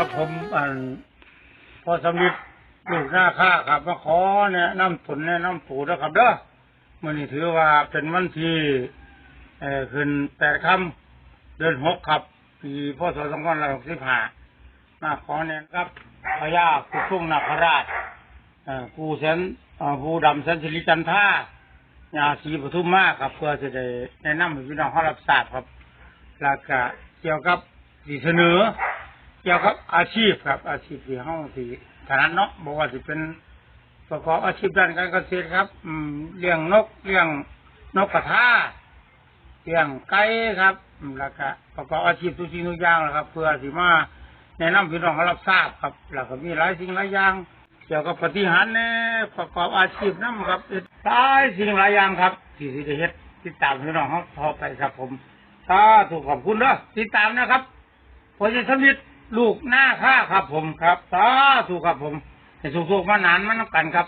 ครับผมอันพอสมิทลูกหน้าข้าครับมาขอแนะนำตนแนะนำปู่นะครับเด้อมื่อนี้ถือว่าเป็นวันที่เอ่อขึ้นแปดค่ำเดือนหกครับปีพศสองพันหกสิบห้ามาขอเนี่ยครับพญาผู้ทุ่งนาคราชเอ่อผู้แสนผู้ดำแสนสิริจันทราญาศีปทุมมาครับ เพื่อจะได้แนะนำให้พี่น้องเขารับทราบครับแล้วก็เกี่ยวกับสีเสนอ เกี่ยวกับอาชีพครับ อาชีพที่ห้องที่ถนัดเนาะบอกว่าจะเป็นประกอบอาชีพด้านการเกษตรครับ อืมเลี้ยงนกเลี้ยงนกกระทาเลี้ยงไก่ครับแล้วก็ประกอบอาชีพทุกสิ่งทุกอย่างนะครับ เพื่อสิมาแนะนำพี่น้องเขารับทราบครับแล้วก็มีหลายสิ่งหลายอย่างเกี่ยวกับปฏิหารเนี่ยประกอบอาชีพนั่ครับหลายสิ่งหลายอย่างครับที่สิเฮ็ดติดตามพี่น้องเขาพอไปครับ ผมถ้าถูกขอบคุณเด้อติดตามนะครับพอจะสมิท ลูกหน้าข้าครับผมครับสาธุครับผมให้สุขๆมานานมันำกันครับ